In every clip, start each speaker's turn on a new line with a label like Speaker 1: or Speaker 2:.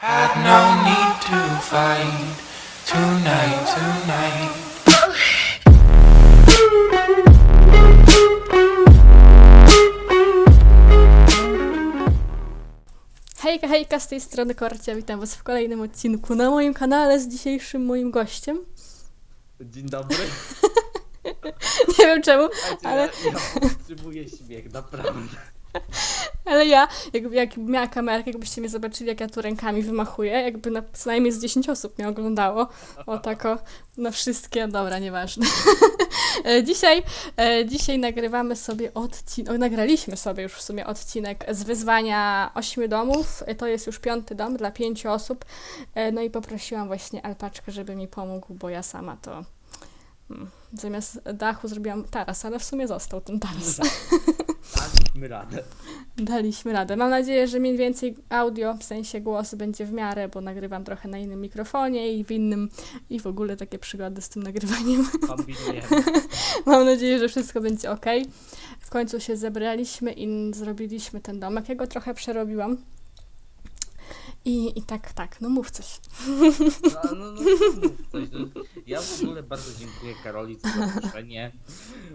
Speaker 1: Had no need to fight tonight, tonight.
Speaker 2: Hejka, hejka, z tej strony Korcia, witam was w kolejnym odcinku na moim kanale z dzisiejszym moim gościem.
Speaker 3: Dzień dobry.
Speaker 2: Nie wiem czemu, ale,
Speaker 3: ja, ja powstrzymuję śmiech, naprawdę.
Speaker 2: Ale ja, jakby, jakby miała kamerkę, jakbyście mnie zobaczyli, jak ja tu rękami wymachuję, jakby na, co najmniej z 10 osób mnie oglądało. O tako, na wszystkie, dobra, nieważne. E, dzisiaj, e, dzisiaj nagrywamy sobie odcinek, nagraliśmy sobie już w sumie odcinek z wyzwania ośmiu domów. E, To jest już piąty dom dla pięciu osób. No i poprosiłam właśnie Alpaczkę, żeby mi pomógł, bo ja sama to mm, zamiast dachu zrobiłam taras, ale w sumie został ten taras.
Speaker 3: Daliśmy radę.
Speaker 2: Daliśmy radę. Mam nadzieję, że mniej więcej audio, w sensie głos będzie w miarę, bo nagrywam trochę na innym mikrofonie i w innym i w ogóle takie przygody z tym nagrywaniem.
Speaker 3: Kombinujemy.
Speaker 2: Mam nadzieję, że wszystko będzie ok. W końcu się zebraliśmy i zrobiliśmy ten domek. Ja go trochę przerobiłam. I, I tak, tak, no mów coś.
Speaker 3: No, no, no, mów coś. No, Ja w ogóle bardzo dziękuję Karoli za zaproszenie.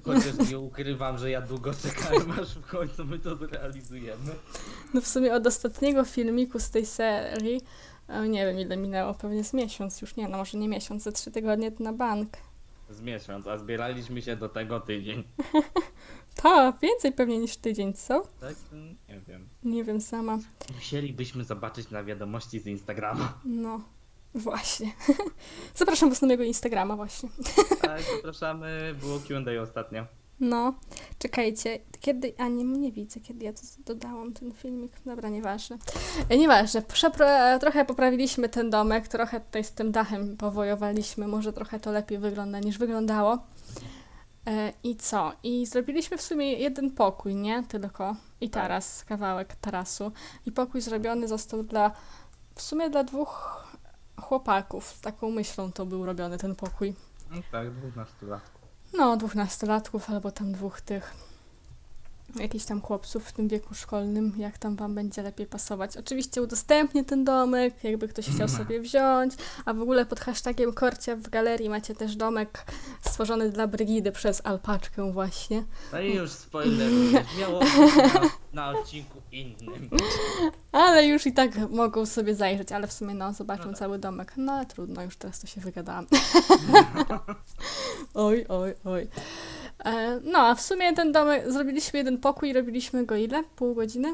Speaker 3: Chociaż nie ukrywam, że ja długo czekałem, aż w końcu my to zrealizujemy.
Speaker 2: No w sumie od ostatniego filmiku z tej serii, nie wiem ile minęło, pewnie z miesiąc, już nie, no może nie miesiąc, ze trzy tygodnie to na bank.
Speaker 3: Z miesiąc, a zbieraliśmy się do tego tydzień.
Speaker 2: Tak, więcej pewnie niż tydzień, co?
Speaker 3: Tak? Nie wiem.
Speaker 2: Nie wiem sama.
Speaker 3: Musielibyśmy zobaczyć na wiadomości z Instagrama.
Speaker 2: No, właśnie. Zapraszam was na mojego Instagrama właśnie.
Speaker 3: Tak, zapraszamy. Było Q&A ostatnio.
Speaker 2: No, czekajcie, kiedy, a nie, nie widzę, kiedy ja to dodałam ten filmik, dobra, nieważne. E, Nieważne, Przepro, trochę poprawiliśmy ten domek, trochę tutaj z tym dachem powojowaliśmy, może trochę to lepiej wygląda niż wyglądało. E, I co? I zrobiliśmy w sumie jeden pokój, nie? Tylko. I
Speaker 3: Tak.
Speaker 2: taras, kawałek tarasu. I pokój zrobiony został dla, w sumie dla dwóch chłopaków. Z taką myślą to był robiony ten pokój.
Speaker 3: No tak, 12 lat.
Speaker 2: No, dwóch nastolatków albo tam dwóch tych jakichś tam chłopców w tym wieku szkolnym, jak tam wam będzie lepiej pasować. Oczywiście udostępnię ten domek, jakby ktoś chciał sobie wziąć, a w ogóle pod hashtagiem Korcia w galerii macie też domek stworzony dla Brygidy przez Alpaczkę właśnie.
Speaker 3: No i już spoilerujesz. Miało na, na odcinku innym.
Speaker 2: Ale już i tak mogą sobie zajrzeć, ale w sumie no, zobaczą
Speaker 3: No tak.
Speaker 2: cały domek. No ale trudno, już teraz to się wygadałam. oj, oj, oj. E, no, a w sumie ten domek, zrobiliśmy jeden pokój i robiliśmy go ile? Pół godziny?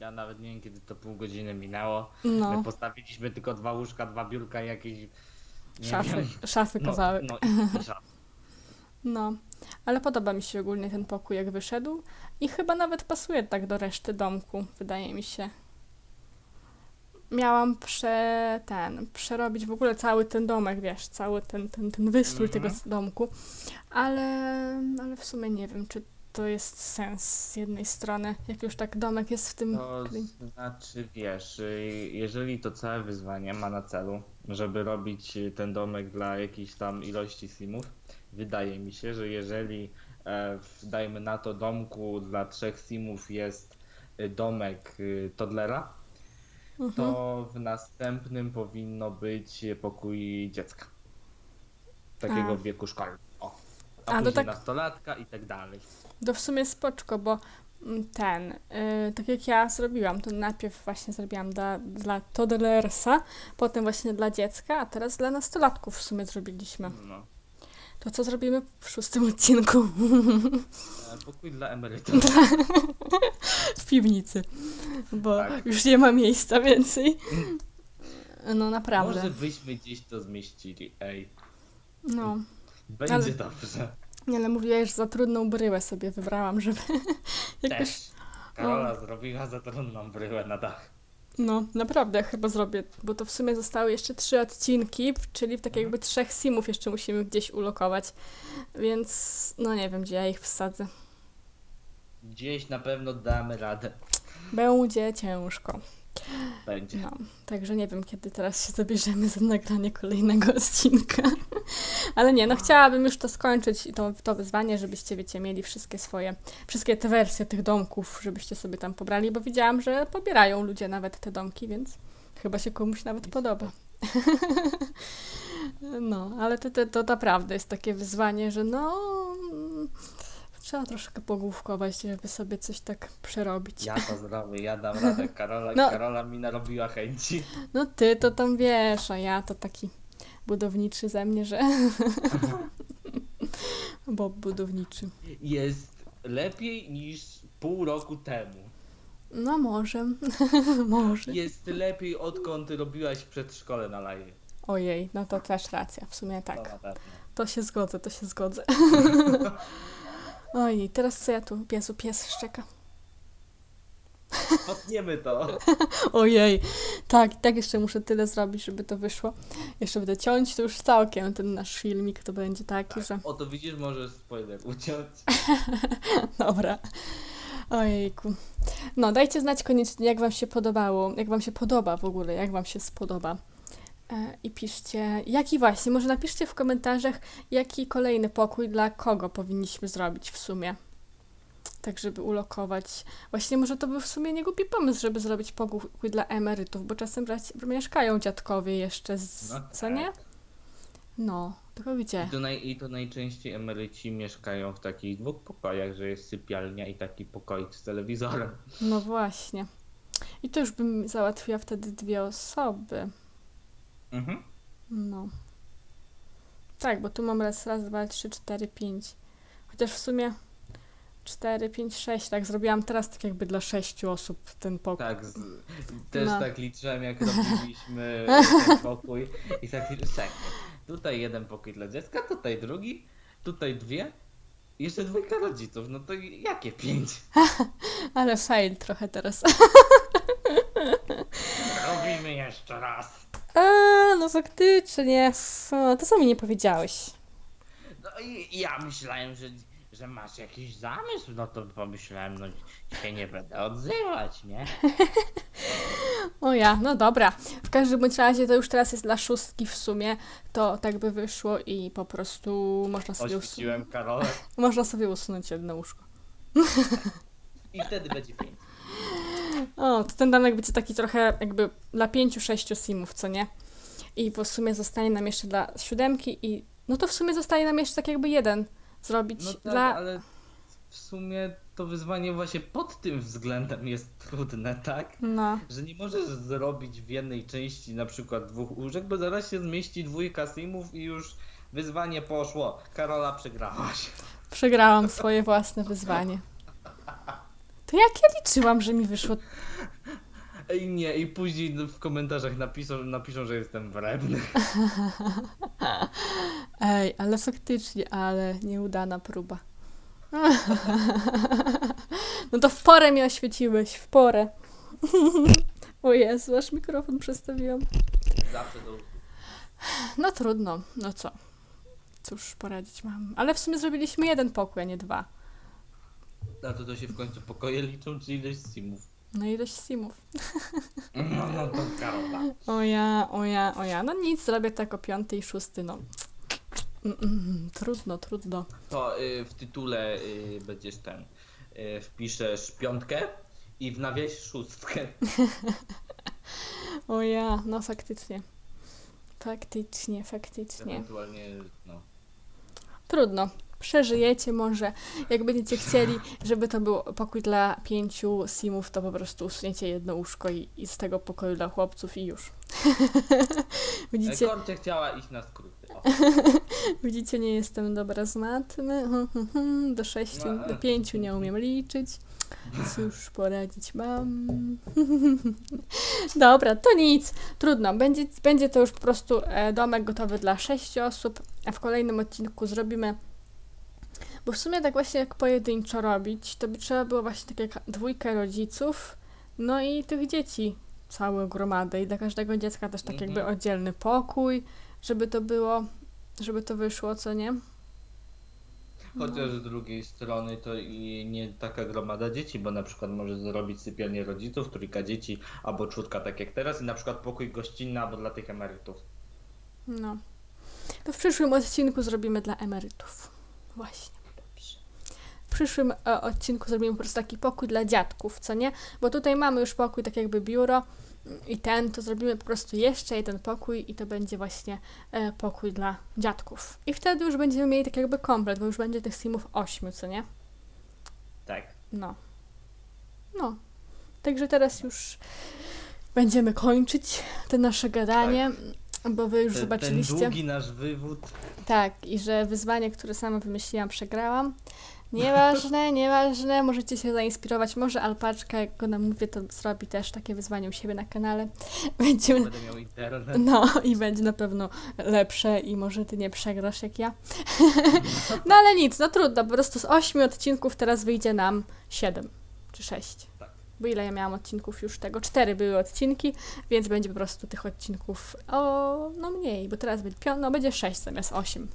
Speaker 3: Ja nawet nie wiem kiedy to pół godziny minęło.
Speaker 2: No,
Speaker 3: My postawiliśmy tylko dwa łóżka, dwa biurka i jakieś. Nie
Speaker 2: szafy,
Speaker 3: Wiem.
Speaker 2: szafy
Speaker 3: No,
Speaker 2: kawałek.
Speaker 3: no szafy.
Speaker 2: No, ale podoba mi się ogólnie ten pokój, jak wyszedł i chyba nawet pasuje tak do reszty domku, wydaje mi się. Miałam prze, ten, przerobić w ogóle cały ten domek, wiesz, cały ten, ten, ten wystrój
Speaker 3: Mhm.
Speaker 2: tego s- domku, ale, ale w sumie nie wiem, czy to jest sens z jednej strony, jak już tak domek jest w tym...
Speaker 3: To znaczy wiesz, jeżeli to całe wyzwanie ma na celu, żeby robić ten domek dla jakiejś tam ilości simów, wydaje mi się, że jeżeli e, w, dajmy na to domku dla trzech simów jest y, domek toddlera,
Speaker 2: Mhm.
Speaker 3: To w następnym powinno być pokój dziecka. Takiego
Speaker 2: A.
Speaker 3: w wieku szkolnym. O. A,
Speaker 2: A,
Speaker 3: później
Speaker 2: tak-
Speaker 3: nastolatka i tak dalej.
Speaker 2: To w sumie spoczko, bo mm, ten, y, tak jak ja zrobiłam, to najpierw właśnie zrobiłam dla, dla toddlersa, potem właśnie dla dziecka, a teraz dla nastolatków w sumie zrobiliśmy.
Speaker 3: No.
Speaker 2: To co zrobimy w szóstym odcinku?
Speaker 3: E, Pokój dla emerytów.
Speaker 2: w piwnicy, bo
Speaker 3: Tak.
Speaker 2: już nie ma miejsca więcej. No naprawdę.
Speaker 3: Może byśmy gdzieś to zmieścili. Ej,
Speaker 2: No.
Speaker 3: będzie
Speaker 2: Ale-
Speaker 3: dobrze.
Speaker 2: Nie, ale mówiłaś, że za trudną bryłę sobie wybrałam, żeby jakoś...
Speaker 3: Też. Karola zrobiła za trudną bryłę na dach.
Speaker 2: No, naprawdę chyba zrobię, bo to w sumie zostały jeszcze trzy odcinki, czyli w tak jakby trzech simów jeszcze musimy gdzieś ulokować, więc no nie wiem, gdzie ja ich wsadzę.
Speaker 3: Gdzieś na pewno damy radę.
Speaker 2: Będzie ciężko.
Speaker 3: Będzie.
Speaker 2: No, także nie wiem, kiedy teraz się zabierzemy za nagranie kolejnego odcinka. Ale nie, no chciałabym już to skończyć, to, to wyzwanie, żebyście, wiecie, mieli wszystkie swoje, wszystkie te wersje tych domków, żebyście sobie tam pobrali, bo widziałam, że pobierają ludzie nawet te domki, więc Chyba się komuś nawet podoba. No, ale to, to, to naprawdę jest takie wyzwanie, że no... Trzeba troszkę pogłówkować, żeby sobie coś tak przerobić.
Speaker 3: Ja to zrobię, ja dam radę. Karola,
Speaker 2: No.
Speaker 3: Karola mi narobiła chęci.
Speaker 2: No ty to tam wiesz, a ja to taki budowniczy ze mnie, że... Bob budowniczy.
Speaker 3: Jest lepiej niż pół roku temu.
Speaker 2: No może, może.
Speaker 3: Jest lepiej odkąd robiłaś przedszkole na live.
Speaker 2: Ojej, no to też racja, w sumie tak.
Speaker 3: pewno.
Speaker 2: To się zgodzę, to się zgodzę. Ojej, teraz co ja tu? Piesu, pies szczeka.
Speaker 3: Potniemy to.
Speaker 2: Ojej, tak, tak jeszcze muszę tyle zrobić, żeby to wyszło. Jeszcze będę ciąć, to już całkiem ten nasz filmik to będzie taki, że...
Speaker 3: O to widzisz, możesz spoiler uciąć.
Speaker 2: Dobra. Ojejku. No, dajcie znać koniecznie, jak Wam się podobało, jak Wam się podoba w ogóle, jak Wam się spodoba. E, I piszcie, jaki właśnie, może napiszcie w komentarzach, jaki kolejny pokój dla kogo powinniśmy zrobić w sumie. Tak, żeby ulokować. Właśnie może to był w sumie niegłupi pomysł, żeby zrobić pokój dla emerytów, bo czasem mieszkają dziadkowie jeszcze, z,
Speaker 3: No
Speaker 2: co nie?
Speaker 3: tak.
Speaker 2: No, tylko gdzie?
Speaker 3: I to, naj, I to najczęściej emeryci mieszkają w takich dwóch pokojach, że jest sypialnia i taki pokoik z telewizorem.
Speaker 2: No właśnie. I to już bym załatwiła wtedy dwie osoby.
Speaker 3: Mhm.
Speaker 2: No. Tak, bo tu mam raz, raz, dwa, trzy, cztery, pięć. Chociaż w sumie cztery, pięć, sześć. Tak, zrobiłam teraz tak jakby dla sześciu osób ten pokój.
Speaker 3: Tak, z, też
Speaker 2: No.
Speaker 3: tak liczyłem, jak robiliśmy ten pokój. I tak liczyłem, tutaj jeden pokój dla dziecka, tutaj drugi, tutaj dwie. Jeszcze dwójka rodziców, no to jakie pięć?
Speaker 2: Ale fail trochę teraz.
Speaker 3: Robimy jeszcze raz.
Speaker 2: A, no faktycznie. To co mi nie powiedziałeś?
Speaker 3: No i ja myślałem, że, że masz jakiś zamysł, no to pomyślałem, no się nie będę odzywać, nie?
Speaker 2: O ja, no dobra. W każdym bądź razie to już teraz jest dla szóstki w sumie. To tak by wyszło i po prostu można sobie, usunąć,
Speaker 3: Karolę
Speaker 2: można sobie usunąć jedno łóżko.
Speaker 3: i wtedy będzie pięć.
Speaker 2: O, to ten domek będzie taki trochę jakby dla pięciu, sześciu simów, co nie? I w sumie zostanie nam jeszcze dla siódemki i no to w sumie zostanie nam jeszcze tak jakby jeden zrobić
Speaker 3: No tak,
Speaker 2: dla...
Speaker 3: ale w sumie to wyzwanie właśnie pod tym względem jest trudne, tak?
Speaker 2: No,
Speaker 3: Że nie możesz zrobić w jednej części na przykład dwóch łóżek, bo zaraz się zmieści dwójka simów i już wyzwanie poszło. Karola przegrałaś.
Speaker 2: przegrałam swoje własne wyzwanie. To jak ja liczyłam, że mi wyszło...
Speaker 3: Ej nie, i później w komentarzach napiszą, napiszą że jestem wredny.
Speaker 2: Ej, ale faktycznie, ale nieudana próba. No to w porę mnie oświeciłeś, w porę. O Jezu, aż mikrofon przestawiłam.
Speaker 3: Zawsze usług.
Speaker 2: No trudno, no co? Cóż poradzić mam. Ale w sumie zrobiliśmy jeden pokój, a nie dwa.
Speaker 3: A to to się w końcu pokoje liczą, czy ilość simów?
Speaker 2: No ilość simów.
Speaker 3: No, no to Karola.
Speaker 2: O ja, o ja, o ja. No nic, zrobię tak o piąty i szósty, no. Mm, mm, trudno, trudno.
Speaker 3: To y, w tytule y, będziesz ten. Y, wpiszesz piątkę i w nawiasie szóstkę.
Speaker 2: O ja, no faktycznie. Faktycznie, faktycznie.
Speaker 3: Ewentualnie, no.
Speaker 2: Trudno. Przeżyjecie może. Jak będziecie chcieli, żeby to był pokój dla pięciu simów, to po prostu usuniecie jedno łóżko i, i z tego pokoju dla chłopców i już. Widzicie?
Speaker 3: Korcia chciała iść na skróty. O.
Speaker 2: Widzicie, nie jestem dobra z matmy. Do sześciu,
Speaker 3: No,
Speaker 2: do pięciu nie umiem liczyć. Cóż poradzić mam. Dobra, to nic. Trudno. Będzie, będzie to już po prostu e, domek gotowy dla sześciu osób, a w kolejnym odcinku zrobimy. Bo w sumie tak właśnie jak pojedynczo robić, to by trzeba było właśnie tak jak dwójkę rodziców, no i tych dzieci, całą gromadę i dla każdego dziecka też tak jakby
Speaker 3: Mhm.
Speaker 2: oddzielny pokój, żeby to było, żeby to wyszło, co nie?
Speaker 3: Chociaż z drugiej strony to i nie taka gromada dzieci, bo na przykład może zrobić sypialnię rodziców, trójka dzieci albo czwórka tak jak teraz i na przykład pokój gościnny albo dla tych emerytów.
Speaker 2: No. To w przyszłym odcinku zrobimy dla emerytów. Właśnie. Przyszłym e, odcinku zrobimy po prostu taki pokój dla dziadków, co nie? Bo tutaj mamy już pokój, tak jakby biuro, i ten, to zrobimy po prostu jeszcze jeden pokój i to będzie właśnie e, pokój dla dziadków. I wtedy już będziemy mieli tak jakby komplet, bo już będzie tych simów ośmiu, co nie?
Speaker 3: Tak.
Speaker 2: No. No. Także teraz już będziemy kończyć te nasze gadanie, bo wy już
Speaker 3: Ten, ten
Speaker 2: zobaczyliście.
Speaker 3: długi nasz wywód.
Speaker 2: Tak, i że wyzwanie, które sama wymyśliłam, przegrałam. Nieważne, nieważne, możecie się zainspirować. Może alpaczka, jak go namówię, to zrobi też takie wyzwanie u siebie na kanale. Będziemy.
Speaker 3: Będę miał internet.
Speaker 2: No i będzie na pewno lepsze i może ty nie przegrasz jak ja. No ale nic, no trudno, po prostu z ośmiu odcinków teraz wyjdzie nam siedem czy sześć.
Speaker 3: Tak.
Speaker 2: Bo ile ja miałam odcinków już tego? Cztery były odcinki, więc będzie po prostu tych odcinków o no mniej, bo teraz będzie, no, będzie sześć zamiast osiem.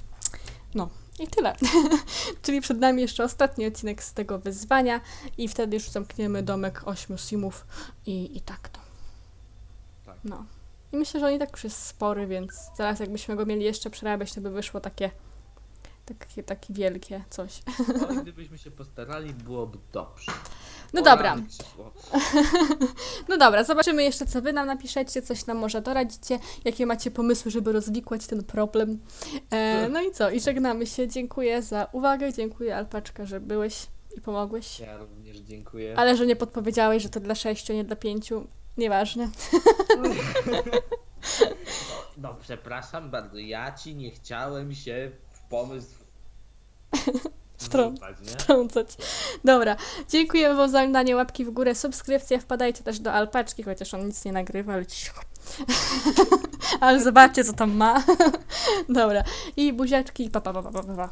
Speaker 2: No i tyle. Czyli przed nami jeszcze ostatni odcinek z tego wyzwania i wtedy już zamkniemy domek ośmiu simów i, i tak to.
Speaker 3: Tak.
Speaker 2: No. I myślę, że on i tak już jest spory, więc zaraz jakbyśmy go mieli jeszcze przerabiać, to by wyszło takie, takie, takie wielkie coś.
Speaker 3: No, gdybyśmy się postarali, byłoby dobrze.
Speaker 2: No dobra, no dobra, zobaczymy jeszcze, co wy nam napiszecie, coś nam może doradzicie, jakie macie pomysły, żeby rozwikłać ten problem. E, no i co, i żegnamy się. Dziękuję za uwagę, dziękuję Alpaczka, że byłeś i pomogłeś.
Speaker 3: Ja również dziękuję.
Speaker 2: Ale że nie podpowiedziałeś, że to dla sześciu, nie dla pięciu, nieważne.
Speaker 3: No, przepraszam bardzo, ja ci nie chciałem się pomysł
Speaker 2: Wtrą- wtrącać. Dobra, dziękujemy wam za oglądanie, łapki w górę, subskrypcje, wpadajcie też do Alpaczki, chociaż on nic nie nagrywa, ale cicho. ale zobaczcie, co tam ma. Dobra, i buziaczki, pa, pa, pa, pa, pa, pa.